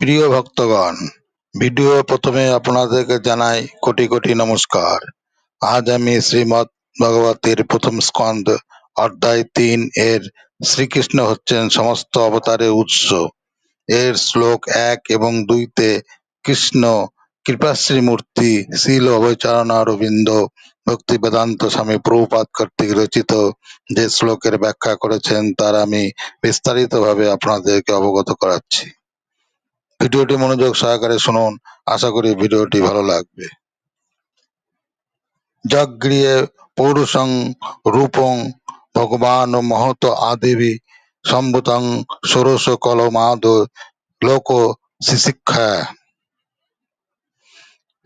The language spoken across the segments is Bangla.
প্রিয় ভক্তগণ, ভিডিও প্রথমে আপনাদেরকে জানাই কোটি কোটি নমস্কার। আজ আমি শ্রীমৎ ভগবতের প্রথম স্কন্ধ, অধ্যায় তিন এর শ্রীকৃষ্ণ হচ্ছেন সমস্ত অবতারের উৎস। এর শ্লোক এক এবং দুইতে কৃষ্ণ কৃপাশ্রী মূর্তি শিল অভয়চরণ অরবিন্দ ভক্তি বেদান্ত স্বামী প্রভুপাত কর্তৃক রচিত যে শ্লোকের ব্যাখ্যা করেছেন, তার আমি বিস্তারিতভাবে আপনাদেরকে অবগত করাচ্ছি। ভিডিওটি মনোযোগ সহকারে শুনুন। আশা করি ভিডিওটি ভালো লাগবে। জগৃহে পৌরুষং রূপং ভগবান মহত আদেবী সম্ভুতং ষোড়শ কলমাদ লোক শিক্ষা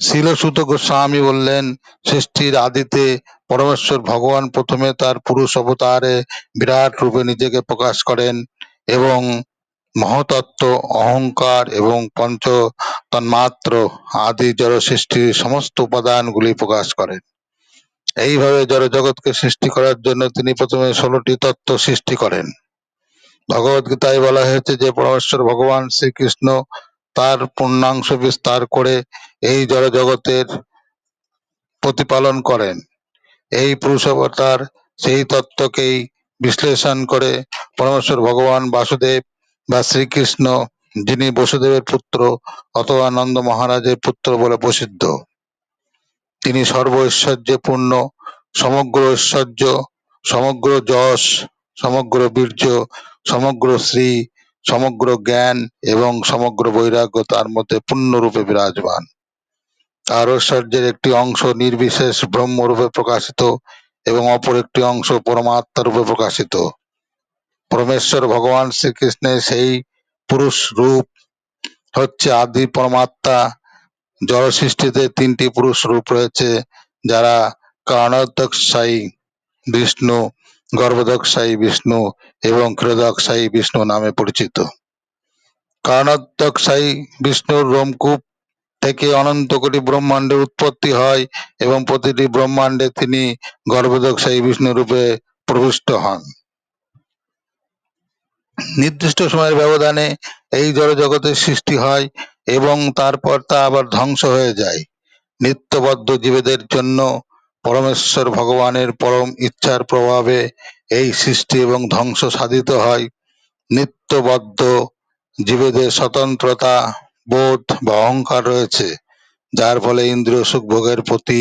শিলসুত গোস্বামী বললেন, সৃষ্টির আদিতে পরমেশ্বর ভগবান প্রথমে তার পুরুষ অবতারে বিরাট রূপে নিজেকে প্রকাশ করেন এবং মহতত্ত্ব, অহংকার এবং পঞ্চ তন্মাত্র আদি জড় সৃষ্টির সমস্ত উপাদানগুলি প্রকাশ করেন। এইভাবে জড় জগৎকে সৃষ্টি করার জন্য তিনি প্রথমে ষোলোটি তত্ত্ব সৃষ্টি করেন। ভগবত গীতায় বলা হয়েছে যে, পরমেশ্বর ভগবান শ্রীকৃষ্ণ তার পূর্ণাংশ বিস্তার করে এই জড় জগতের প্রতিপালন করেন। এই পুরুষ অবতার সেই তত্ত্বকেই বিশ্লেষণ করে পরমেশ্বর ভগবান বাসুদেব বা শ্রীকৃষ্ণ, যিনি বসুদেবের পুত্র অথবা নন্দ মহারাজের পুত্র বলে প্রসিদ্ধ। তিনি সর্ব ঐশ্বর্যে পূর্ণ সমগ্র ঐশ্বর্য, সমগ্র যশ, সমগ্র বীর্য, সমগ্র শ্রী, সমগ্র জ্ঞান এবং সমগ্র বৈরাগ্য তার মধ্যে পূর্ণরূপে বিরাজমান। তার ঐশ্বর্যের একটি অংশ নির্বিশেষ ব্রহ্মরূপে প্রকাশিত এবং অপর একটি অংশ পরমাত্মা রূপে প্রকাশিত। পরমেশ্বর ভগবান শ্রীকৃষ্ণের সেই পুরুষ রূপ হচ্ছে আদি পরমাত্মা। জড় সৃষ্টিতে তিনটি পুরুষ রূপ রয়েছে, যারা কারণোদকশায়ী বিষ্ণু গর্ভদকশায়ী বিষ্ণু এবং ক্ষীরদকশায়ী বিষ্ণু নামে পরিচিত। কারণোদকশায়ী বিষ্ণুর রোমকূপ থেকে অনন্ত কোটি ব্রহ্মাণ্ডের উৎপত্তি হয় এবং প্রতিটি ব্রহ্মাণ্ডে তিনি গর্ভদকশায়ী বিষ্ণু রূপে প্রবিষ্ট হন। নির্দিষ্ট সময়ের ব্যবধানে এই জড় জগতের সৃষ্টি হয় এবং তারপর তা আবার ধ্বংস হয়ে যায়। নিত্যবদ্ধ জীবেদের জন্য পরমেশ্বর ভগবানের পরম ইচ্ছার প্রভাবে এই সৃষ্টি এবং ধ্বংস সাধিত হয়। নিত্যবদ্ধ জীবেদের স্বতন্ত্রতা, বোধ বা অহংকার রয়েছে, যার ফলে ইন্দ্রিয় সুখ ভোগের প্রতি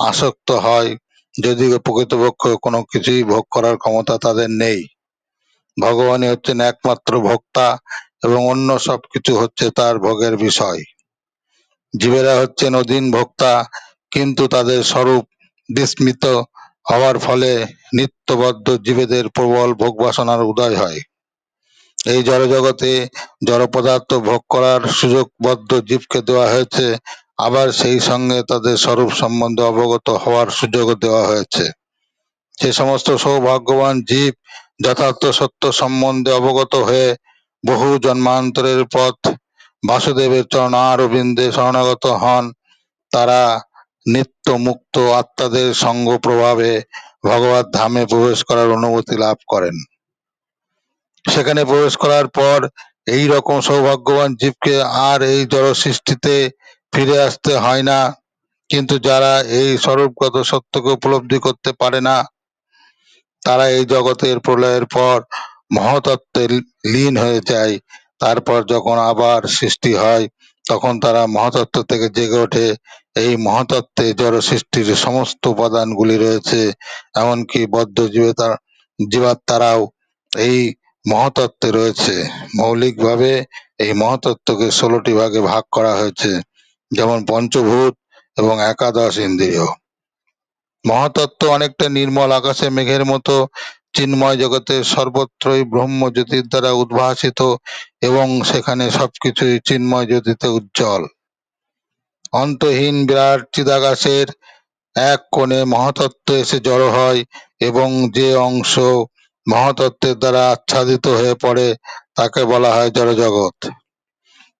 আসক্ত হয়। যদিও প্রকৃতপক্ষ কোনো কিছুই ভোগ করার ক্ষমতা তাদের নেই। ভগবানই হচ্ছেন একমাত্র ভোক্তা এবং অন্য সবকিছু হচ্ছে তার ভোগের বিষয়। জীবেরা হচ্ছেন অধীন ভোক্তা, কিন্তু তাদের স্বরূপ বিস্মিত হওয়ার ফলে নিত্যবদ্ধ জীবেদের প্রবল ভোগ বাসনার উদয় হয়। এই জড়জগতে জড় পদার্থ ভোগ করার সুযোগবদ্ধ জীবকে দেওয়া হয়েছে, আবার সেই সঙ্গে তাদের স্বরূপ সম্বন্ধে অবগত হওয়ার সুযোগ দেওয়া হয়েছে। যে সমস্ত সৌভাগ্যবান জীব যথার্থ সত্য সম্বন্ধে অবগত হয়ে বহু জন্মান্তরের পথ বাসুদেবের চরণ চরণারবিন্দে শরণাগত হন। তারা নিত্য মুক্ত আত্মাদের সঙ্গ প্রভাবে ভগবত ধামে প্রবেশ করার অনুমতি লাভ করেন। সেখানে প্রবেশ করার পর এই রকম সৌভাগ্যবান জীবকে আর এই জড় সৃষ্টিতে ফিরে আসতে হয় না। কিন্তু যারা এই স্বরূপগত সত্যকে উপলব্ধি করতে পারে না তারা এই জগতের প্রলয়ের পর মহতত্ত্বে লীন হয়ে যায়। তারপর যখন আবার সৃষ্টি হয়, তখন তারা মহাতত্ত্ব থেকে জেগে ওঠে। এই মহাতত্ত্বে জড় সৃষ্টির সমস্ত উপাদানগুলি রয়েছে, এমনকি বদ্ধ জীবতার জীবাত্মারাও এই মহাতত্ত্বে রয়েছে। মৌলিকভাবে এই মহাতত্ত্বকে ষোলোটি ভাগে ভাগ করা হয়েছে, যেমন পঞ্চভূত এবং একাদশ ইন্দ্রিয়। মহাতত্ত্ব অনেকটা নির্মল আকাশে মেঘের মতো চিন্ময় জগতে সর্বত্রই ব্রহ্ম জ্যোতির দ্বারা উদ্ভাসিত এবং সেখানে সবকিছুই চিন্ময় জ্যোতিতে উজ্জ্বল। অন্তহীন বিরাট চিদাকাশের এক কোণে মহাতত্ত্ব এসে জড়ো হয় এবং যে অংশ মহাতত্ত্বের দ্বারা আচ্ছাদিত হয়ে পড়ে তাকে বলা হয় জড়জগৎ।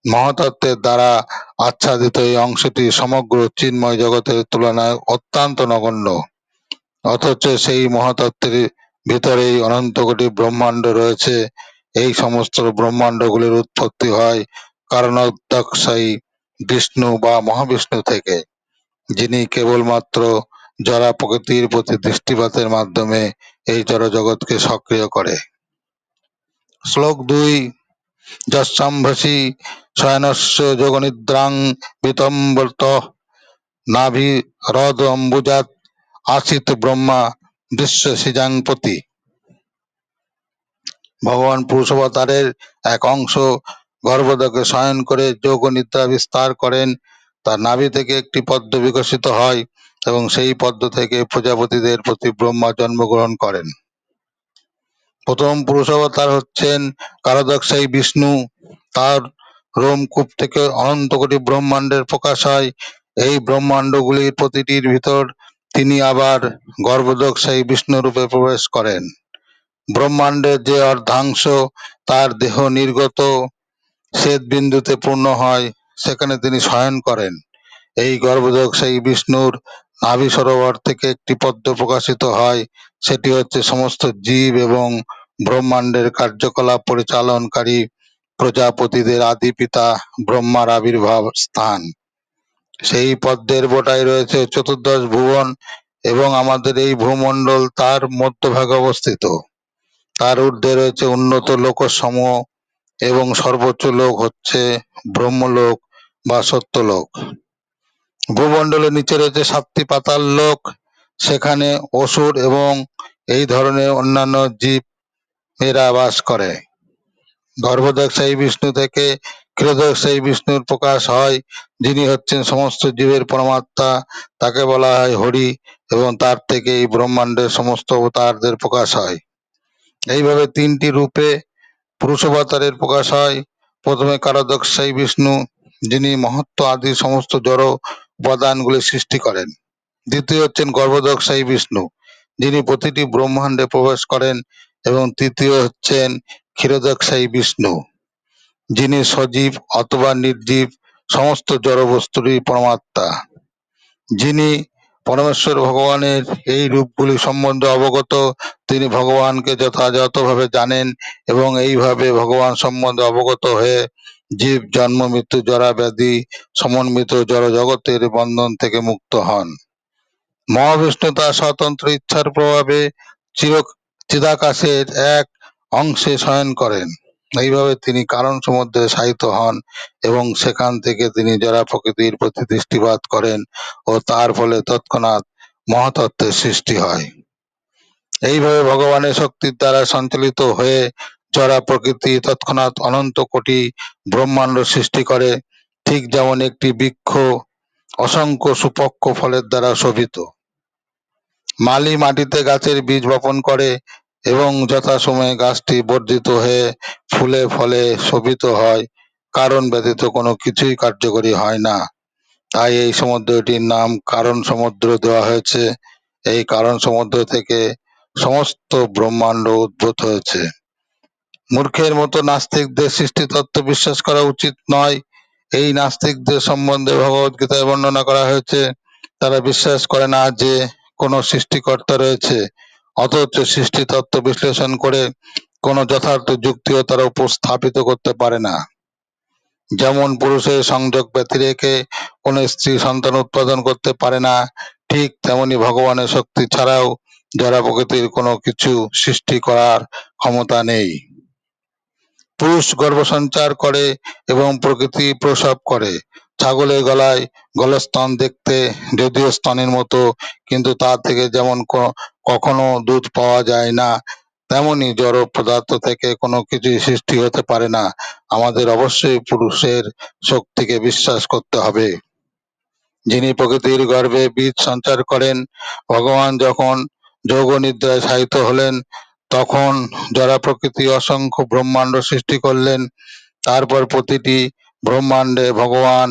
মহাতত্ত্বের দ্বারা আচ্ছাদিত এই অংশটি সমগ্র চিন্ময় জগতের তুলনায় অত্যন্ত নগণ্য। অথচ সেই মহাতত্ত্বের ভিতরেই অনন্ত কোটি ব্রহ্মাণ্ড রয়েছে। এই সমস্ত ব্রহ্মাণ্ডগুলির উৎপত্তি হয় কারণোদ্যকশায়ী বিষ্ণু বা মহাবিষ্ণু থেকে, যিনি কেবলমাত্র জরা প্রকৃতির প্রতি দৃষ্টিপাতের মাধ্যমে এই জড়জগৎকে সক্রিয় করে। শ্লোক দুই যশাম্ভসি শয়নস্য যোগনিদ্রাং বিতম্বত নাভি হ্রদ অম্বুজাত আসিত ব্রহ্মা বিশ্ব সিজাংপতি ভগবান পুরুষাবতারের এক অংশ গর্ভদকে শয়ন করে যোগ নিদ্রা বিস্তার করেন। তার নাভি থেকে একটি পদ্ম বিকশিত হয় এবং সেই পদ্ম থেকে প্রজাপতিদের প্রতি ব্রহ্মা জন্মগ্রহণ করেন। প্রথম পুরুষাবতার হচ্ছেন কারদক্ষায়ী বিষ্ণু। তার রোমকূপ থেকে অনন্ত কোটি ব্রহ্মাণ্ডের প্রকাশ হয়। এই ব্রহ্মাণ্ডগুলির প্রতিটির ভিতর তিনি আবার গর্ভদক্ষায়ী বিষ্ণু রূপে প্রবেশ করেন। ব্রহ্মাণ্ডের যে অর্ধাংশ তার দেহ নির্গত শ্বেত বিন্দুতে পূর্ণ হয়, সেখানে তিনি শয়ন করেন। এই গর্ভদক্ষায়ী বিষ্ণুর নাভি সরোবর থেকে একটি পদ্ম প্রকাশিত হয়। সেটি হচ্ছে সমস্ত জীব এবং ব্রহ্মাণ্ডের কার্যকলাপ পরিচালনকারী প্রজাপতিদের আদি পিতা ব্রহ্মার আবির্ভাব স্থান। সেই পদ্মের বোটায় রয়েছে চতুর্দশ ভুবন এবং আমাদের এই ভূমণ্ডল তার মধ্যভাগে অবস্থিত। তার ঊর্ধ্বে রয়েছে উন্নত লোকসমূহ এবং সর্বোচ্চ লোক হচ্ছে ব্রহ্মলোক বা সত্যলোক। ভূমণ্ডলের নিচে রয়েছে সাতটি পাতাল লোক। সেখানে অসুর এবং এই ধরনের অন্যান্য জীব এরা বাস করে। গর্ভদক্ষায়ী বিষ্ণু থেকে ক্ষীরদক্ষায়ী বিষ্ণুর প্রকাশ হয়, যিনি হচ্ছেন সমস্ত জীবের পরমাত্মা। তাকে বলা হয় হরি এবং তার থেকে এই ব্রহ্মাণ্ডের সমস্ত অবতারদের প্রকাশ হয়। এইভাবে তিনটি রূপে পুরুষাবতারের প্রকাশ হয়। প্রথমে কারদক্ষায়ী বিষ্ণু, যিনি মহত্ব আদি সমস্ত জড় উপাদানগুলি সৃষ্টি করেন। দ্বিতীয় হচ্ছেন গর্ভদক্ষায়ী বিষ্ণু, যিনি প্রতিটি ব্রহ্মাণ্ডে প্রবেশ করেন এবং তৃতীয় হচ্ছেন ক্ষীরদক্ষায়ী বিষ্ণু, যিনি সজীব অথবা নির্জীব, সমস্ত জড় বস্তুরই পরমাত্মা, যিনি পরমেশ্বর ভগবানের এই রূপগুলি সম্বন্ধে অবগত, তিনি ভগবানকে যথাযথভাবে জানেন এবং এইভাবে ভগবান সম্বন্ধে অবগত হয়ে জীব, জন্ম, মৃত্যু, জরা, ব্যাধি সমন্বিত জড়, জগতের বন্ধন থেকে মুক্ত হন। মহাবিষ্ণু তার স্বতন্ত্র ইচ্ছার প্রভাবে চির চিদাকাশের এক অংশে শয়ন করেন। এইভাবে তিনি কারণ সমুদ্রে শায়িত হন এবং সেখান থেকে তিনি জরা প্রকৃতির প্রতি দৃষ্টিপাত করেন ও তার ফলে তৎক্ষণাৎ মহাতত্ত্বের সৃষ্টি হয়। এইভাবে ভগবানের শক্তির দ্বারা সঞ্চালিত হয়ে জরা প্রকৃতি তৎক্ষণাৎ অনন্ত কোটি ব্রহ্মাণ্ড সৃষ্টি করে, ঠিক যেমন একটি বৃক্ষ অসংখ্য সুপক্ষ ফলের দ্বারা শোভিত। মালি মাটিতে গাছের বীজ বপন করে এবং যথাসময়ে গাছটি বর্ধিত হয়ে ফুলে ফলে শোভিত হয়, কারণ ব্যতীত কোনো কিছুই কার্যকরী হয় না। তাই এই সমুদ্রটির নাম কারণ সমুদ্র দেওয়া হয়েছে। এই কারণ সমুদ্র থেকে সমস্ত ব্রহ্মাণ্ড উদ্ভূত হয়েছে। মূর্খের মতো নাস্তিকদের সৃষ্টি তত্ত্ব বিশ্বাস করা উচিত নয়। এই নাস্তিকদের সম্বন্ধে ভগবত গীতায় বর্ণনা করা হয়েছে, তারা বিশ্বাস করে না যে কোনো সৃষ্টিকর্তা রয়েছে। অথচ সৃষ্টি তত্ত্ব বিশ্লেষণ করে কোনো যথার্থ যুক্তিও তারা উপস্থাপিত করতে পারে না। যেমন পুরুষের সংযোগ ব্যতি রেখে কোনো স্ত্রী সন্তান উৎপাদন করতে পারে না, ঠিক তেমনি ভগবানের শক্তি ছাড়াও জড়া প্রকৃতির কোনো কিছু সৃষ্টি করার ক্ষমতা নেই। পুরুষ গর্ভসঞ্চার করে এবং প্রকৃতি প্রসব করে। ছাগলের গলায় গলস্তন দেখতে যদিও স্তনের মতো, কিন্তু তা থেকে যেমন কখনো দুধ পাওয়া যায় না, তেমনি জড় পদার্থ থেকে কোনো কিছুই সৃষ্টি হতে পারে না। আমাদের অবশ্যই পুরুষের শক্তিকে বিশ্বাস করতে হবে। যিনি প্রকৃতির গর্ভে বীজ সঞ্চার করেন, ভগবান যখন যোগ নিদ্রায় শায়িত হলেন তখন জরা প্রকৃতি অসংখ্য ব্রহ্মাণ্ড সৃষ্টি করলেন, তারপর প্রতিটি ব্রহ্মাণ্ডে ভগবান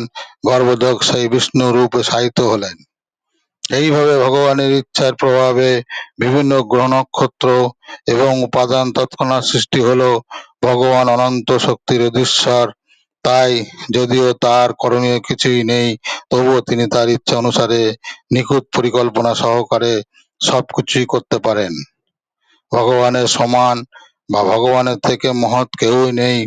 গর্ভদক সেই বিষ্ণু রূপে শায়িত হলেন। এইভাবে ভগবানের ইচ্ছার প্রভাবে বিভিন্ন গ্রহ নক্ষত্র এবং উপাদান তৎক্ষণাৎ সৃষ্টি হলো। ভগবান অনন্ত শক্তির অধীশ্বর। তাই যদিও তার করণীয় কিছুই নেই, তবুও তিনি তার ইচ্ছা অনুসারে নিখুঁত পরিকল্পনা সহকারে সবকিছুই করতে পারেন। ভগবানের সমান বা ভগবানের থেকে মহৎ কেউই নেই।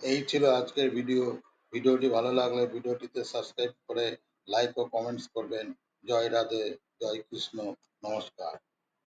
এই ছিল আজকের ভিডিও। ভিডিওটি ভালো লাগলে ভিডিওটিতে সাবস্ক্রাইব করে লাইক ও কমেন্টস করবেন। জয় রাধে, জয় কৃষ্ণ, নমস্কার।